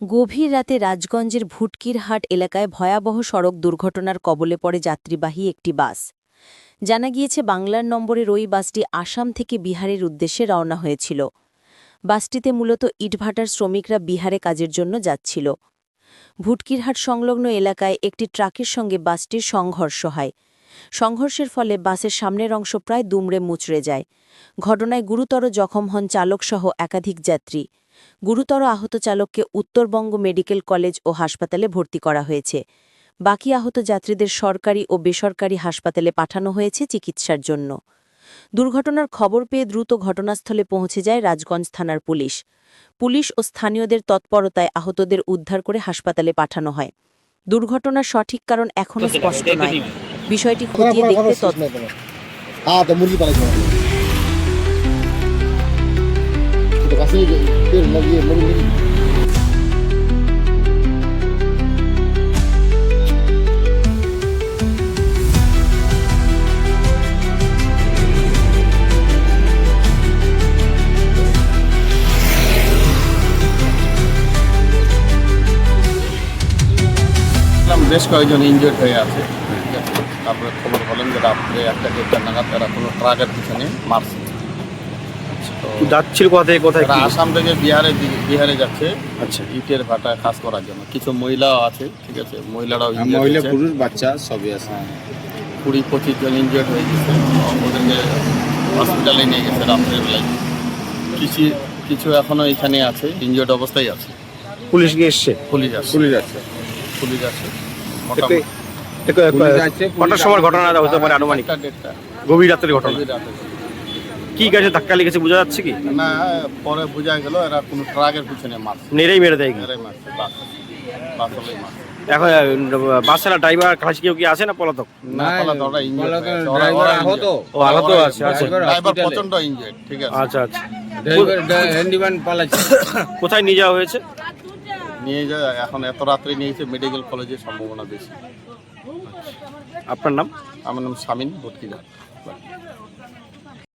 গভীর রাতে রাজগঞ্জের ভুটকিরহাট এলাকায় ভয়াবহ সড়ক দুর্ঘটনার কবলে পড়ে যাত্রীবাহী একটি বাস। জানা গিয়েছে, বাংলার নম্বরের ওই বাসটি আসাম থেকে বিহারের উদ্দেশ্যে রওনা হয়েছিল। বাসটিতে মূলত ইটভাটার শ্রমিকরা বিহারে কাজের জন্য যাচ্ছিল। ভুটকিরহাট সংলগ্ন এলাকায় একটি ট্রাকের সঙ্গে বাসটির সংঘর্ষ হয়। সংঘর্ষের ফলে বাসের সামনের অংশ প্রায় দুমড়ে মুচড়ে যায়। ঘটনায় গুরুতর জখম হন চালকসহ একাধিক যাত্রী। গুরুতর আহত চালককে উত্তরবঙ্গ মেডিকেল কলেজ ও হাসপাতালে ভর্তি করা হয়েছে। বাকি আহত যাত্রীদের সরকারি ও বেসরকারি হাসপাতালে পাঠানো হয়েছে চিকিৎসার জন্য। দুর্ঘটনার খবর পেয়ে দ্রুত ঘটনাস্থলে পৌঁছে যায় রাজগঞ্জ থানার পুলিশ। পুলিশ ও স্থানীয়দের তৎপরতায় আহতদের উদ্ধার করে হাসপাতালে পাঠানো হয়। দুর্ঘটনার সঠিক কারণ এখনও স্পষ্ট নয়। বিষয়টি খতিয়ে দেখতে তৎ লাগিয়ে মরে বেশ কয়েকজন ইনজয়েড হয়ে আছে তারপরে খবর বলেন যে রাত্রে একটা দেড়টা নাগাদ তারা কোনো ট্রাকের পিছনে মারছে। যাচ্ছিল কোথা থেকে কোথায় আসাম থেকে বিহারে বিহারে যাচ্ছে আচ্ছা। ইটের ভাটা কাজ করার জন্য। কিছু মহিলাও আছে ঠিক আছে? মহিলারাও মহিলা পুরুষ বাচ্চা সবই আছে। হ্যাঁ, কুড়ি পঁচিশ জন ইনজোর্ড হয়ে গেছে। ওদেরকে হসপিটালে নিয়ে গেছে রাত্রের বেলায়। কিছু কিছু এখনও এখানে আছে ইনজোর্ড অবস্থায় আছে। পুলিশ গিয়ে এসছে? পুলিশ আছে। পুলিশ আছে। পুলিশ আছে। কটার সময় ঘটনা হতে পারে আনুমানিক? একটা গভীর রাতের ঘটনা। কি গাছে ধাক্কা লেগেছে বোঝা যাচ্ছে কি? না পরে বোঝা গেল এরা কোনো ট্রাকের পিছনে মারছে। নেড়েই মেরে দেয়। কি? মেরে মারছে বাস। বাস হলেই এখন বাসের ড্রাইভার কাছে কেউ কি আছে না পলাতক? না পালা তো ওরা injured বলা তো আছে, ড্রাইভার আহত। ও আহত আছে আচ্ছা। ড্রাইভার প্রচণ্ড ইনজেড ঠিক আছে। আচ্ছা আচ্ছা। ড্রাইভার হ্যান্ডিম্যান পালাচ্ছে। কোথায় নিয়ে যাওয়া হয়েছে? নিয়ে যায় এখন এত রাত্রে নিয়ে গেছে মেডিকেল কলেজের সম্ভাবনা বেশি। আপনার নাম? আমার নাম শামিন ভর্তিদার